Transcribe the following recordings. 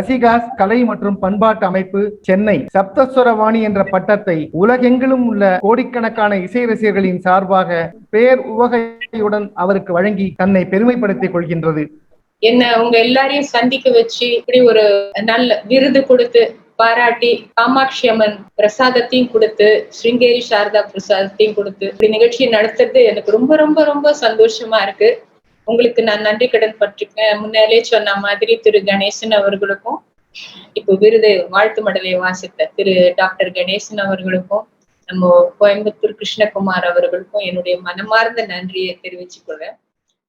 ரசிகாஸ் கலை மற்றும் பண்பாட்டு அமைப்பு சென்னை. சப்தஸ்வரவாணி என்ற பட்டத்தை உலகெங்கிலும் உள்ள கோடிக்கணக்கான இசை ரசிகர்களின் சார்பாக பேர் உவகையுடன் அவருக்கு வழங்கி தன்னை பெருமைப்படுத்திக் கொள்கின்றது. என்ன உங்க எல்லாரையும் சந்திக்க வச்சு இப்படி ஒரு நல்ல விருது கொடுத்து பாராட்டி காமாட்சி அம்மன் பிரசாதத்தையும் கொடுத்து ஸ்ருங்கேரி சாரதா பிரசாதத்தையும் கொடுத்து இப்படி நிகழ்ச்சியை நடத்துறது எனக்கு ரொம்ப ரொம்ப ரொம்ப சந்தோஷமா இருக்கு. உங்களுக்கு நான் நன்றி கடன் பட்டிருக்கேன். முன்னாலே சொன்ன மாதிரி திரு கணேசன் அவர்களுக்கும் இப்போ விருது வாழ்த்து மடலை வாசித்த திரு டாக்டர் கணேசன் அவர்களுக்கும் நம்ம கோயம்புத்தூர் கிருஷ்ணகுமார் அவர்களுக்கும் என்னுடைய மனமார்ந்த நன்றியை தெரிவிச்சுக் கொள்றேன்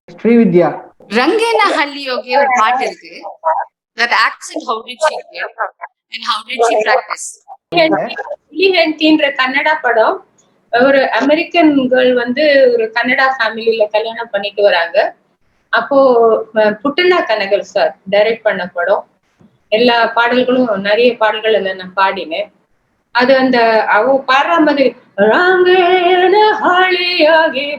ஸ்ரீவித்யா ரங்கேன ஹல்லியோகே ஒரு பாட்டு இருக்கு. That accent how did she get and how did she practice? புலிஹென்டின்ற Kannada படம். ஒரு அமெரிக்கன் கேர்ள் வந்து ஒரு கன்னடா ஃபேமிலியில கல்யாணம் பண்ணிட்டு வராங்க. அப்போ புட்டனா கனகர் சார் டைரக்ட் பண்ண படம். எல்லா பாடல்களும் நிறைய பாடல்கள் அதில் நான் பாடினேன். அது அந்த அவ பாடுற மாதிரி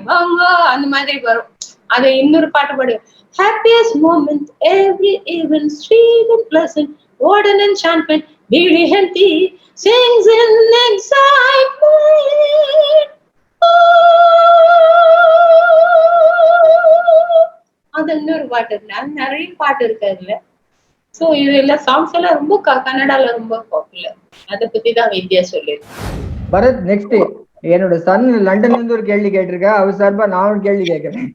பங்கா அந்த மாதிரி வரும். அது இன்னொரு பாட்டு பாடு happiest moment every even sweet and pleasant what an enchantment beauty Singh sings in excitement. அது இன்னொரு பாட்டு இருக்கு அது நிறைய பாட்டு இருக்கு அதுல. சோ இது எல்லாம் சாங்ஸ் எல்லாம் ரொம்ப கன்னடால ரொம்ப பாப்புலர் அதை பத்தி தான் வித்யா சொல்லியிருக்கேன். பரத் நெக்ஸ்ட் என்னோட சன் லண்டன்ல இருந்து ஒரு கேள்வி கேட்டிருக்கா? அவர் சார்பா நான் ஒரு கேள்வி கேட்கிறேன்.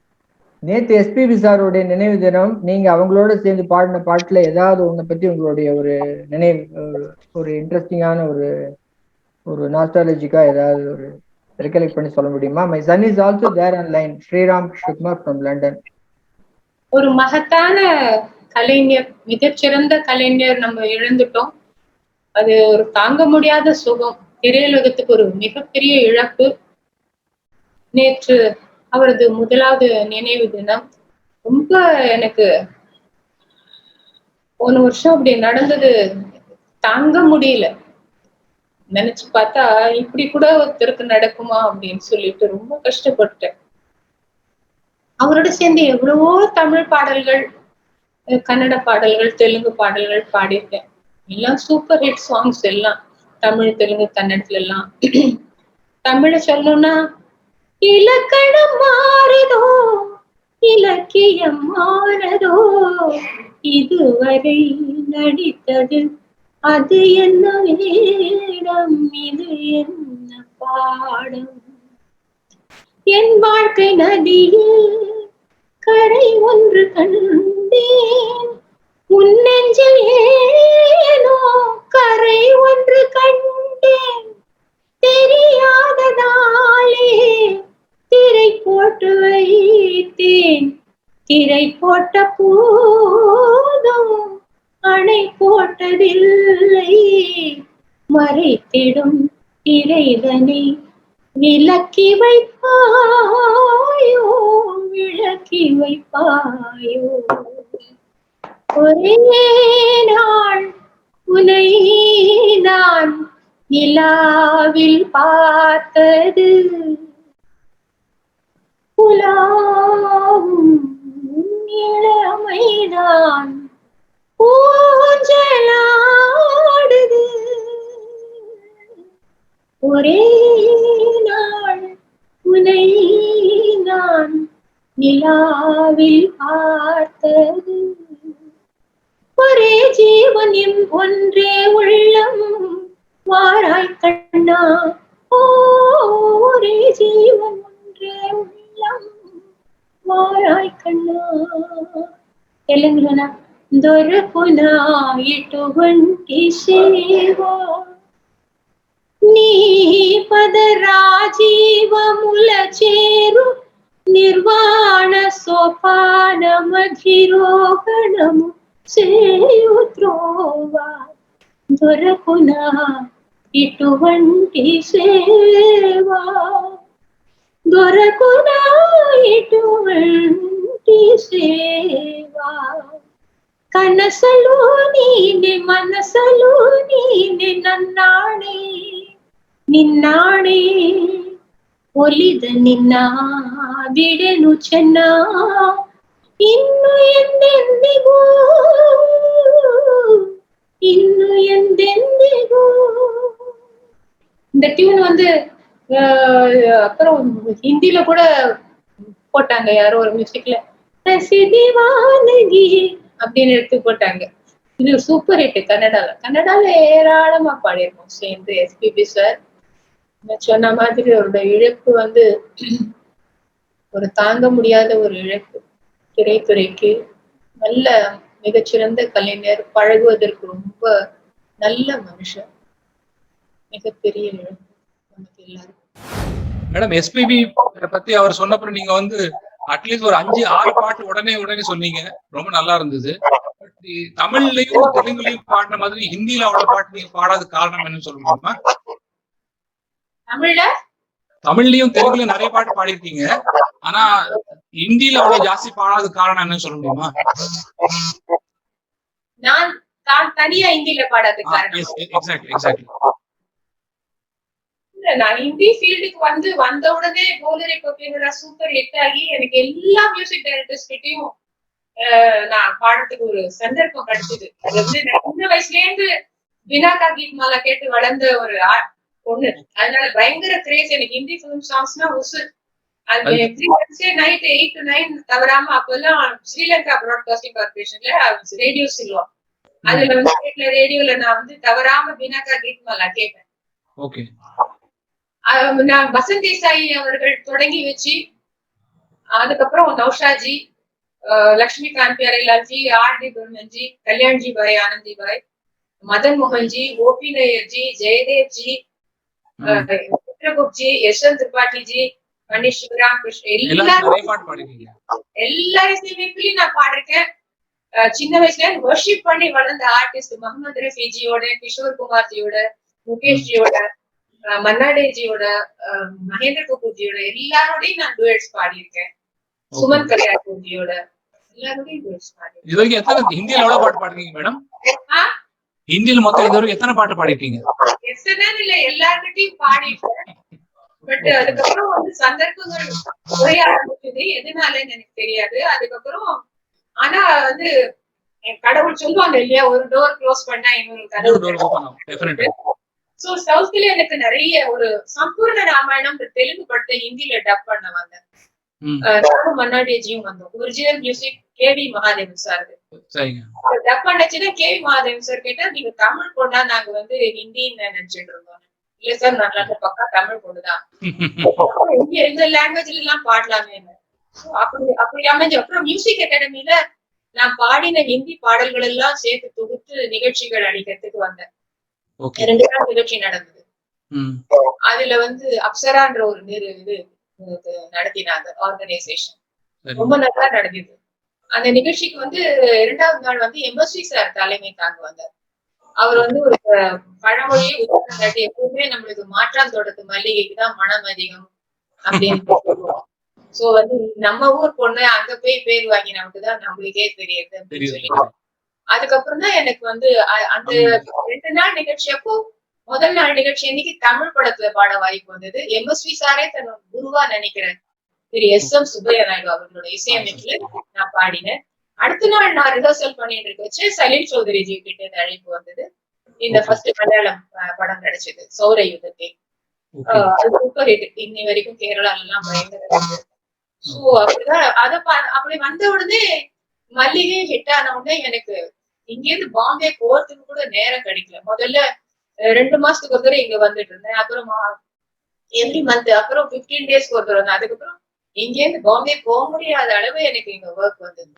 நேத்து எஸ்பிபி சாருடைய நினைவு தினம் நீங்க அவங்களோட சேர்ந்து பாடின பாட்டுல ஏதாவது ஒண்ணை பத்தி உங்களுடைய ஒரு நினைவு ஒரு- இன்ட்ரெஸ்டிங்கான ஒரு ஒரு நாஸ்டாலஜிக்கா ஏதாவது ஒரு ரெக்கலெக்ட் பண்ணி சொல்ல முடியுமா? My son is also there online Sriram Sukumar from London ஒரு மகத்தான கலைஞர் மிகச்சிறந்த கலைஞர் நம்ம இழந்துட்டோம். அது ஒரு தாங்க முடியாத சுகம். திரையுலகத்துக்கு ஒரு மிகப்பெரிய இழப்பு. நேற்று அவரது முதலாவது நினைவு தினம். ரொம்ப எனக்கு போன வருஷம் அப்படி நடந்தது தாங்க முடியல. நினைச்சு பார்த்தா இப்படி கூட ஒருத்தருக்கு நடக்குமா அப்படின்னு சொல்லிட்டு ரொம்ப கஷ்டப்பட்டேன் அவரோட சேர்ந்து எவ்வளவோ தமிழ் பாடல்கள் கன்னட பாடல்கள் தெலுங்கு பாடல்கள் பாடியிருக்கேன். எல்லாம் சூப்பர் ஹிட் சாங்ஸ் எல்லாம். தமிழ் தெலுங்கு கன்னடத்துல எல்லாம். தமிழ சொல்லணும்னா இலக்கணம் மாறுதோ இலக்கியம் மாறதோ இதுவரை நடித்தது அது என்ன வேடம் இது என்ன பாடம்? என் வாழ்க்கை நதியில் கரை ஒன்று கண்டேன். உன் நெஞ்சில் ஏனோ கரை ஒன்று கண்டேன். தெரியாததாலே திரை போட்டு வைத்தேன். திரை போட்ட போதும் அணை போட்டதில்லை. மறைத்திடும் இறைவனை. விளக்கி வைப்பாயோ விளக்கி வைப்பாயோ. ஒரே நாள் உனை நான் நிலாவில் பார்த்தது. புலாவும் இளமைதான் ஊஞ்சலாடுது. ஒரே நாள் உனை நான் நிலாவில் பார்த்தது ஒரே ஜீவன் எம் ஒன்றே உள்ளம் வாராய் கண்ணா ஓ ஒரே ஜீவன் ஒன்றே உள்ளம் వారాయ్ కన్నా తెలంగాణ దొరకునా ఎటువంటి సేవ నీ పదరాజీవముల చేరు నిర్వాణ సోపానమధిరోహణము చేయు త్రోవా. దొరకునా ఇటువంటి సేవా? దొరకున ఇటువంటి సేవా? కనసలోని మనసలోని నన్నాడే ನಿನ್ನಾಣೆ ಒಲಿದ ನಿನ್ನ ಬಿಡೆನು ಚೆನ್ನ ಇನ್ನು ಎಂದೆಂದಿಗೂ ಇನ್ನು ಎಂದೆಂದಿಗೂ இந்த டியூன் வந்து ஆஹ், அப்புறம் ஹிந்தில கூட போட்டாங்க யாரோ ஒரு மியூசிக்ல வானகி அப்படின்னு எடுத்து போட்டாங்க இது சூப்பர் ஹிட் கன்னடால கன்னடால ஏராளமா பாடியிருக்கோம் சேர்ந்து எஸ்பிபி சார் நான் சொன்ன மாதிரி அவரோட இழப்பு வந்து ஒரு தாங்க முடியாத ஒரு இழப்பு. திரைத்துறைக்கு நல்ல மிகச்சிறந்த கலைஞர் பழகுவதற்கு ரொம்ப நல்ல மனுஷன். மிகப்பெரிய இழப்பு நமக்கு எல்லாருக்கும். மேடம் எஸ்பிபி பத்தி அவர் சொன்னப்பறம் நீங்க வந்து அட்லீஸ்ட் ஒரு அஞ்சு ஆறு பாட்டு உடனே உடனே சொன்னீங்க. ரொம்ப நல்லா இருந்தது. தமிழ்லயும் தெலுங்குலயும் பாடின மாதிரி ஹிந்தில அவ்வளவு பாட்டு நீங்க பாடாத காரணம் என்னன்னு சொல்ல முடியுமா? தமிழ்ல? தமிழ்லயும் தெலுங்குலயும் நிறைய பாட்டு பாடிருக்கீங்க ஆனா ஹிந்தில அவ்வளவு ஜாஸ்தி பாடாத காரணம் என்னன்னு சொல்ல முடியுமா? நான் தான் தனியா ஹிந்தில பாடாத காரணம். எக்ஸாக்ட்லி எக்ஸாக்ட்லி நான் ஹிந்தி ஃபீல்டுக்கு வந்து வந்த உடனே போலரி அப்படிங்கிற சூப்பர் ஹிட் ஆகி எனக்கு எல்லா மியூசிக் டைரக்டர்ஸ் கிட்டயும் நான் பாடுறதுக்கு ஒரு சந்தர்ப்பம் கிடைச்சது. அது வந்து சின்ன வயசுல இருந்து வினாகா கீத் மாலா கேட்டு வளர்ந்த ஒரு பொண்ணு. அதனால பயங்கர கிரேஸ் எனக்கு. ஹிந்தி ஃபிலிம் சாங்ஸ்னா உசு அது நைட் எயிட் டு நைன் தவறாம அப்பெல்லாம் ஸ்ரீலங்கா ப்ராட்காஸ்டிங் கார்பரேஷன்ல ரேடியோ சொல்லுவோம் அதுல வந்து ரேடியோல நான் வந்து தவறாம வினாகா கீத் மாலா கேட்பேன். ஓகே. நான் வசந்தி சாயி அவர்கள் தொடங்கி வச்சு அதுக்கப்புறம் நௌஷாஜி லக்ஷ்மிகாந்த் பியாரிலால்ஜி ஆர் டி பிரம்மன்ஜி கல்யாண்ஜி பாய் ஆனந்தி பாய் மதன் மோகன்ஜி ஓபி நயர்ஜி ஜெயதேவ் ஜி சித்ரகுப்த் ஜி யஷ்வந்த் திரிபாட்டி ஜி பண்டிட் சிவராம் கிருஷ்ண எல்லாரும் எல்லாரும் இசையமைப்புலயும் நான் பாடிருக்கேன். சின்ன வயசுல வர்ஷிப் பண்ணி வளர்ந்த ஆர்டிஸ்ட் முகமது ரஃபிஜியோட கிஷோர் குமார் ஜியோட முகேஷ் ஜியோட அஹ் மன்னாடே ஜியோட அஹ் மகேந்திர கபூர் ஜியோட எல்லாரோடையும் நான் டுவெட்ஸ் பாடியிருக்கேன். சுமன் கல்யாண் ஜியோட எல்லாரோடையும் டுவெட்ஸ் பாடியிருக்கேன். இது வரைக்கும் எத்தனை ஹிந்தியில எவ்வளவு பாட்டு பாடிருக்கீங்க மேடம் ஆ? ஹிந்தியில மொத்தம் இது வரைக்கும் எத்தனை பாட்டு பாடிருக்கீங்க எத்தனை இல்ல எல்லார்கிட்டயும் பாடிட்டேன் பட் அதுக்கப்புறம் வந்து சந்தர்ப்பங்கள் குறைய ஆரம்பிச்சது எதனாலன்னு எனக்கு தெரியாது அதுக்கப்புறம் ஆனா வந்து கடவுள் சொல்லுவாங்க இல்லையா ஒரு டோர் க்ளோஸ் பண்ணா இன்னொரு. Definitely. சோ சவுத்ல எனக்கு நிறைய ஒரு சம்பூர்ண ராமாயணம் தெலுங்கு படத்தை ஹிந்தில டப் பண்ண வந்தேன் மன்னாடிஜியும் வந்தோம் original music K V Mahadevan sir. Dub பண்ணச்சுன்னா K V Mahadevan sir கேட்டா நீங்க தமிழ் பொண்ணா நாங்க வந்து ஹிந்தின்னு நினைச்சிட்டு இருந்தோம். இல்ல சார் நல்லா பக்கா தமிழ் பொண்ணுதான் இங்க லாங்குவேஜ்ல எல்லாம் பாடலாமே அப்படி அப்படி அமைஞ்சு அப்புறம் மியூசிக் அகாடமில நான் பாடின ஹிந்தி பாடல்கள் எல்லாம் சேர்த்து தொகுத்து நிகழ்ச்சிகள் அளிக்கிறதுக்கு வந்தேன். ரெண்டு நாள் நிகழ்ச்சி நடந்தது. அதுல வந்து அப்சரான்ற ஒரு இது நடத்தினாங்க ஆர்கனைசேஷன் ரொம்ப நல்லா நடந்தது. அந்த நிகழ்ச்சிக்கு வந்து இரண்டாவது நாள் வந்து எம்எஸ்வி சார் தலைமை தாங்க வந்தார் அவர் வந்து ஒரு பழமொழியை உதாரணம் எப்பவுமே நம்மளுக்கு மாற்றான் தோட்டத்து மல்லிகைக்கு தான் மனம் அதிகம் அப்படின்னு சொல்லுவோம். சோ வந்து நம்ம ஊர் பொண்ணு அங்க போய் பேர் வாங்கி நமக்கு தான் நம்மளுக்கே தெரியுது அப்படின்னு சொல்லி அதுக்கப்புறம் தான் எனக்கு வந்து அந்த ரெண்டு நாள் நிகழ்ச்சி அப்போ முதல் நாள் நிகழ்ச்சி அன்னைக்கு தமிழ் படத்துல பாட வாய்ப்பு வந்தது. எம்எஸ்வி சாரே தன்னோட குருவா நினைக்கிறேன். திரு எஸ் எம் சுப்பையா நாயுடு அவர்களோட இசையமைப்புல நான் பாடினேன். அடுத்த நாள் நான் ரிஹர்சல் பண்ணிட்டு இருக்க வச்சு சலீல் சௌதரி ஜி கிட்ட இருந்து அழைப்பு வந்தது. இந்த ஃபர்ஸ்ட் மலையாளம் படம் கிடைச்சது சௌர யுத்தத்தை ஆஹ் அது சூப்பர் ஹிட் இன்னி வரைக்கும் கேரளால எல்லாம் பயங்கர சோ அப்படிதான் அத அப்படி வந்த உடனே மல்லிகை ஹிட் ஆன உடனே எனக்கு இங்க இருந்து பாம்பே போறதுக்கு கூட நேரம் கிடைக்கல. முதல்ல ரெண்டு மாசத்துக்கு ஒரு தடவை இங்க வந்துட்டு இருந்தேன். அப்புறமா எவ்ரி மந்த் அப்புறம் 15 டேஸ்க்கு ஒரு தடவை. அதுக்கப்புறம் இங்க இருந்து பாம்பே போக முடியாத அளவு எனக்கு இங்க ஒர்க் வந்தது.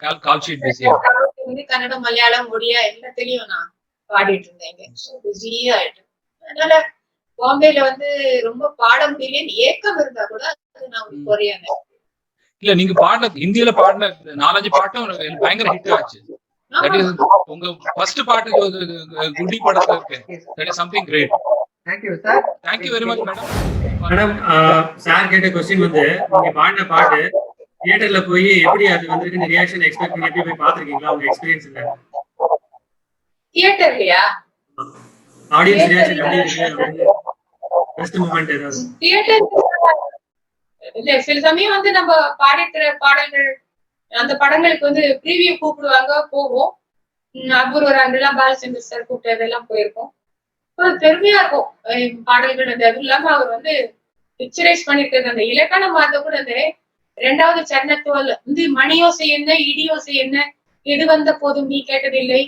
கன்னடம் மலையாளம் ஒடியா எல்லாத்துலயும் நான். பாடிட்டு இருந்தேன் பிஸியா ஆயிட்டு அதனால பாம்பேல வந்து ரொம்ப பாட முடியலன்னு ஏக்கம் இருந்தா கூட அது நான். குறையாங்க இல்ல நீங்க பாடின ஹிந்தியில பாடின நாலஞ்சு பாட்டும் பயங்கர ஹிட் ஆச்சு. உங்க ஃபர்ஸ்ட் பாட்டு குட்டி படத்துல இருக்கு. That is something great thank you sir thank you very much madam madam sir கேட்ட கொஸ்டின் வந்து நீங்க பாடின பாட்டு தியேட்டர்ல போய் எப்படி அது வந்திருக்கு ரியாக்ஷன் எக்ஸ்பெக்ட் பண்ணி எப்படி போய் பாத்துருக்கீங்களா உங்க எக்ஸ்பீரியன்ஸ் இல்ல தியேட்டர்லயா ஆடியன்ஸ் ரியாக்ஷன் எப்படி இருக்கு? பெஸ்ட் மூமெண்ட் ஏதாவது? தியேட்டர் இல்ல சில சமயம் வந்து நம்ம பாடிக்கிற பாடல்கள் அந்த படங்களுக்கு வந்து ப்ரீவியூ கூப்பிடுவாங்க போவோம். அபூர்வ ராங்கெல்லாம் பாலச்சந்தர் சார் கூப்பிட்டதெல்லாம் போயிருக்கோம். ஒரு பெருமையா இருக்கும். பாடல்கள் அந்த அதுவும் இல்லாம அவர் வந்து பிக்சரைஸ் பண்ணிருக்கிறது. அந்த இலக்கணம் மாத கூட அது ரெண்டாவது சரணத்துவல் வந்து மணியோசை என்ன இடியோசை என்ன எது வந்த போதும் நீ கேட்டதில்லை.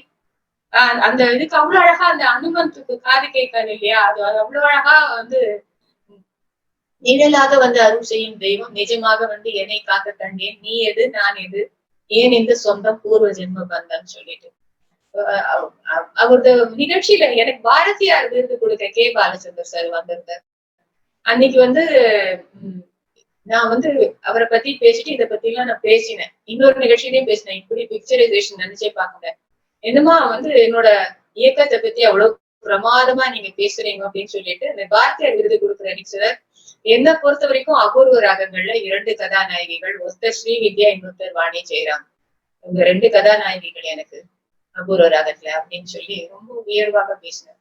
அந்த இதுக்கு அவ்வளவு அழகா அந்த அனுமந்துக்கு காது கேட்காது இல்லையா? அது அது அவ்வளவு அழகா வந்து நிழலாக வந்து அருள் செய்யும் தெய்வம். நிஜமாக வந்து என்னை காக்க கண்டேன். நீ எது நான் எது ஏன் இந்த சொந்தம் பூர்வ ஜென்ம பந்தம் சொல்லிட்டு. அவரது நிகழ்ச்சியில எனக்கு பாரதியார் விருது கொடுக்க கே பாலச்சந்தர் சார் வந்திருந்தார். அன்னைக்கு வந்து உம், நான் வந்து அவரை பத்தி பேசிட்டு இதை பத்தி எல்லாம் நான் பேசினேன். இன்னொரு நிகழ்ச்சியிலையும் பேசினேன். இப்படி பிக்சரைசேஷன் நினைச்சே பாக்குறேன் என்னமா வந்து என்னோட இயக்கத்தை பத்தி அவ்வளவு பிரமாதமா நீங்க பேசுறீங்க அப்படின்னு சொல்லிட்டு இந்த பாரதியார் விருது கொடுக்குற சார் என்ன பொறுத்த வரைக்கும் அபூர்வ ராகங்கள்ல இரண்டு கதாநாயகிகள் ஒருத்தர் ஸ்ரீ வித்யா இன்னொருத்தர் வாணி ஜெயராம். இந்த ரெண்டு கதாநாயகிகள் எனக்கு. அபூர்வ ராகத்துல அப்படின்னு சொல்லி ரொம்ப உயர்வாக பேசினார்.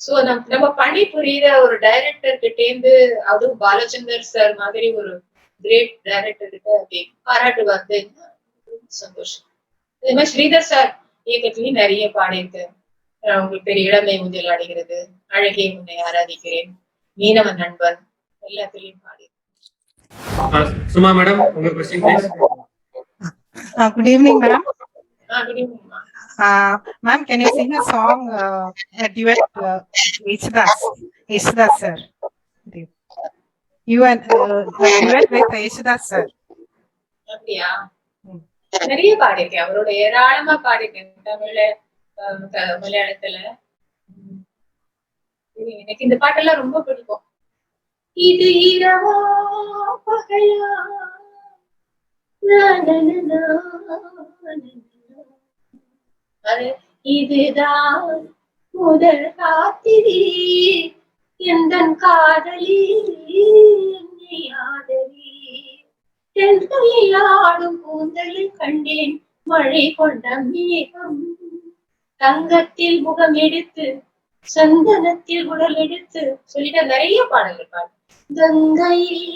சோ நம் நம்ம பணி புரியுற ஒரு டைரக்டர் கிட்டேந்து அதுவும் பாலச்சந்தர் சார் மாதிரி ஒரு கிரேட் டைரக்டர் கிட்ட அப்படி பாராட்டு வந்து சந்தோஷம். அதே மாதிரி ஸ்ரீதர் சார் இயக்கத்துலயும் நிறைய பாடியிருக்கேன் உங்களுக்கு பெரிய இளமை ஊஞ்சல் ஆடுகிறது அழகே உன்னை ஆராதிக்கிறேன் மீனவன் நண்பன் எல்லாத்துலயும் பாடி சுமா மேடம் உங்க question please Uh, good Uh, ma'am, can you sing a song, uh, a duet, uh, Yesudas, Yesudas, sir? You and, uh, duet with sir. அப்படியா? நிறைய பாடியிருக்கேன் அவரோட ஏராளமா பாடியிருக்கேன் தமிழ்ல அஹ் மலையாளத்துல. எனக்கு இந்த பாட்டெல்லாம் ரொம்ப பிடிக்கும். இது இரவா பகலா இதுதான் முதல் காத்திரி. எந்த காதலி என்னை ஆதரி. தென்றலில் ஆடும் கூந்தலில் கண்டேன் மழை கொண்ட மேகம். தங்கத்தில் முகம் எடுத்து சந்தனத்தில் உடல் எடுத்து சொல்லிட்டு நிறைய பாடல்கள் பாடு. கங்கையில்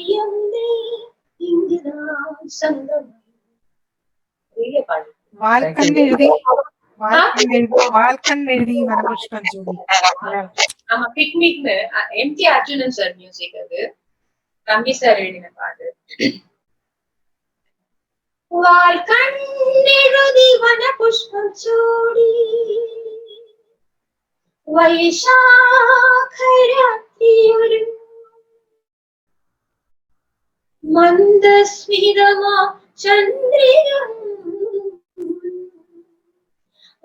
இங்குதான் சங்கம் நிறைய பாடல் வாழ்க்கண் എഴുതി വനപുഷ്പം ചൂടി பிக்னிக்னு M D Arjunan sir music அது தம்பி சார் எழுதின பாடு വാൽക്കണ്ണെഴുതി വനപുഷ്പം മന്ദസ്മിതമാ ചന്ദ്രികം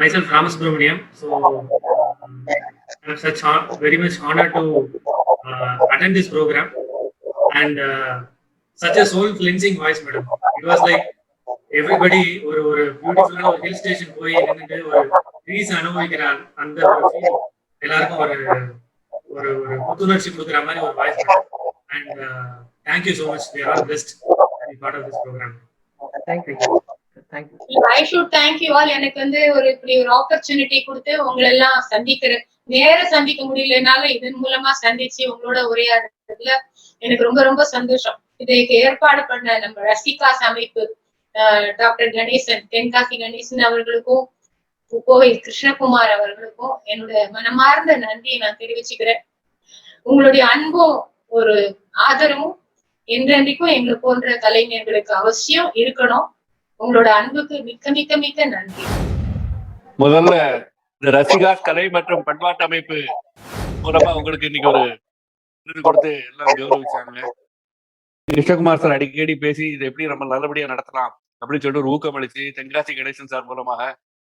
myself Ram so So I'm such very much honored to uh, attend this program and uh, such a soul cleansing voice, everybody ஒரு ஒரு பியூட்டிஃபுல்லான ஒரு ஹில் ஸ்டேஷன் போய் நின்றுட்டு ஒரு ட்ரீஸ் அனுபவிக்கிற அந்த ஒரு ஃபீல் எல்லாருக்கும் ஒரு ஒரு ஒரு புத்துணர்ச்சி கொடுக்குற மாதிரி ஒரு voice and thank you so much we are best part of this program thank you I should thank you all எனக்கு வந்து ஒரு இப்படி ஒரு ஆப்பர்ச்சுனிட்டி கொடுத்து உங்களை எல்லாம் சந்திக்கிற நேர சந்திக்க முடியலனால இதன் மூலமா சந்திச்சு உங்களோட உரையாடுறதுல எனக்கு ரொம்ப ரொம்ப சந்தோஷம். இதுக்கு ஏற்பாடு பண்ண நம்ம ரசிகாஸ் அமைப்பு ஆஹ் டாக்டர் கணேசன் தென்காசி கணேசன் அவர்களுக்கும் கோவை கிருஷ்ணகுமார் அவர்களுக்கும் என்னோட மனமார்ந்த நன்றியை நான் தெரிவிச்சுக்கிறேன். உங்களுடைய அன்பும் ஒரு ஆதரவும் என்றென்றைக்கும் எங்களை போன்ற கலைஞர்களுக்கு அவசியம் இருக்கணும். உங்களோட அன்புக்கு மிக்க மிக்க மிக்க நன்றி. முதல்ல இந்த ரசிகா கலை மற்றும் பண்பாட்டு அமைப்பு மூலமா உங்களுக்கு இன்னைக்கு ஒரு விருது கொடுத்து எல்லாம் கௌரவிச்சாங்க. கிருஷ்ணகுமார் சார் அடிக்கடி பேசி இதை எப்படி நம்ம நல்லபடியா நடத்தலாம் அப்படின்னு சொல்லிட்டு ஒரு ஊக்கமளிச்சு தென்காசி கணேசன் சார் மூலமாக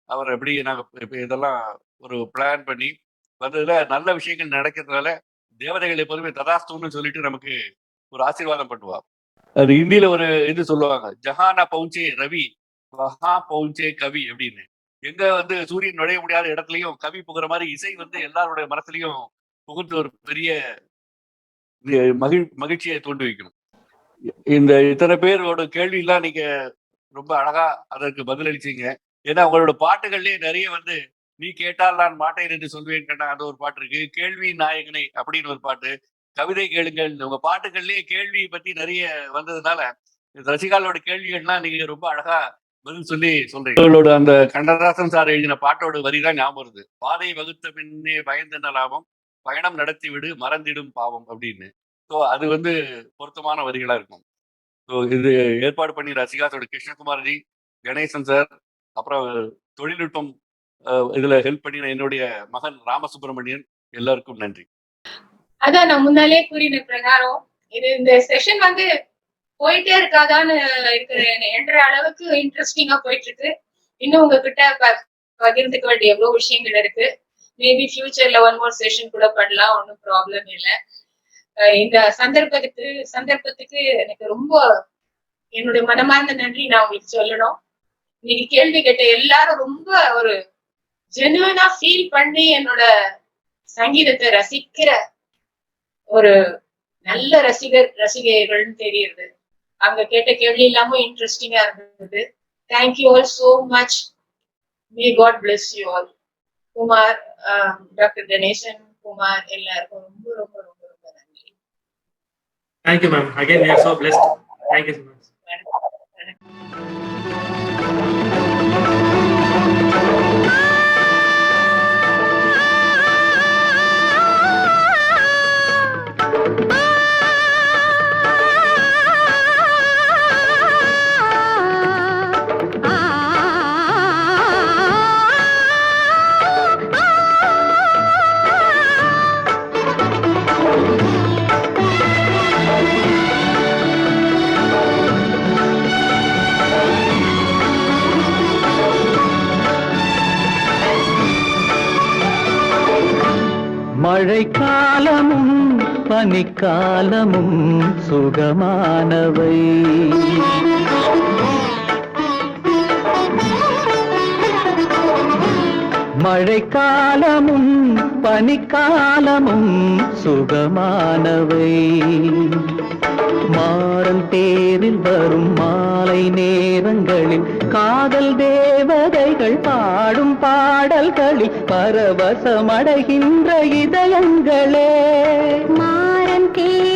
அவர் எப்படி நாங்க இதெல்லாம் ஒரு பிளான் பண்ணி வந்ததுல நல்ல விஷயங்கள் நடக்கிறதுனால தேவதைகள் எப்போதுமே ததாஸ்துன்னு சொல்லிட்டு நமக்கு ஒரு ஆசீர்வாதம் பண்ணுவார். அது ஹிந்தியில ஒரு இது சொல்லுவாங்க ஜஹானா பவுஞ்சே ரவி வஹா பவுஞ்சே கவி அப்படின்னு. எங்க வந்து சூரியன் நுழைய முடியாத இடத்துலயும் கவி புகிற மாதிரி இசை வந்து எல்லாருடைய மனசுலயும் புகுந்து ஒரு பெரிய மகிழ் மகிழ்ச்சியை தூண்டி வைக்கணும். இந்த இத்தனை பேரோட கேள்வி எல்லாம் நீங்க ரொம்ப அழகா அதற்கு பதிலளிச்சீங்க. ஏன்னா உங்களோட பாட்டுகள்லயே நிறைய வந்து நீ கேட்டால் நான் மாட்டேன் என்று சொல்வேன் கண்டா அந்த ஒரு பாட்டு இருக்கு. கேள்வி நாயகனை அப்படின்னு ஒரு பாட்டு. கவிதை கேளுங்கள். உங்க பாட்டுகள்லயே கேள்வி பத்தி நிறைய வந்ததுனால ரசிகாலோட கேள்விகள்லாம் நீங்க ரொம்ப அழகா பதில் சொல்லி சொல்றீங்க. அந்த கண்ணதாசன் சார் எழுதின பாட்டோட வரி தான் ஞாபகம் வருது. பாதை வகுத்த பின்னே பயந்தென்ன லாபம்? பயணம் நடத்தி விடு மறந்திடும் பாவம் அப்படின்னு. ஸோ அது வந்து பொருத்தமான வரிகளா இருக்கும். ஸோ இது ஏற்பாடு பண்ணி ரசிகாசோட கிருஷ்ணகுமார்ஜி கணேசன் சார் அப்புறம் தொழில்நுட்பம் இதுல ஹெல்ப் பண்ணின என்னுடைய மகன் ராமசுப்ரமணியன் எல்லாருக்கும் நன்றி. அதான் நான் முன்னாலே கூறின பிரகாரம் இது இந்த செஷன் வந்து போயிட்டே இருக்காதான்னு இருக்கிற என்ற அளவுக்கு இன்ட்ரெஸ்டிங்கா போயிட்டு இருக்கு இன்னும் உங்ககிட்ட பகிர்ந்துக்க வேண்டிய எவ்வளவு விஷயங்கள் இருக்கு. மேபி ஃபியூச்சர்ல ஒன் மோர் செஷன் கூட பண்ணலாம் ஒன்றும் ப்ராப்ளம் இல்லை. இந்த சந்தர்ப்பத்துக்கு சந்தர்ப்பத்துக்கு எனக்கு ரொம்ப என்னுடைய மனமார்ந்த நன்றி நான் உங்களுக்கு சொல்லணும். இன்னைக்கு கேள்வி கேட்ட எல்லாரும் ரொம்ப ஒரு ஜெனுவனா ஃபீல் பண்ணி என்னோட சங்கீதத்தை ரசிக்கிற ஒரு நல்ல ரசிகர் ரசிகைகள்னு தெரியுது. அவங்க கேட்ட கேள்வி எல்லாமும் இன்ட்ரெஸ்டிங்கா இருந்தது. Thank you all so much may God bless you all Kumar doctor Ganesan Kumar எல்லாருக்கும் ரொம்ப ரொம்ப ரொம்ப ரொம்ப நன்றி. Thank you, ma'am. Again, we are so blessed. Thank you so மழைக்காலமும் பனிக்காலமும் சுகமானவை. மழைக்காலமும் பனிக்காலமும் சுகமானவை. Maran தேரில் வரும் மாலை நேரங்களில் காதல் தேவதைகள் பாடும் பாடல்களில் பரவசமடைகின்ற இதயங்களே. மாறன் தேர்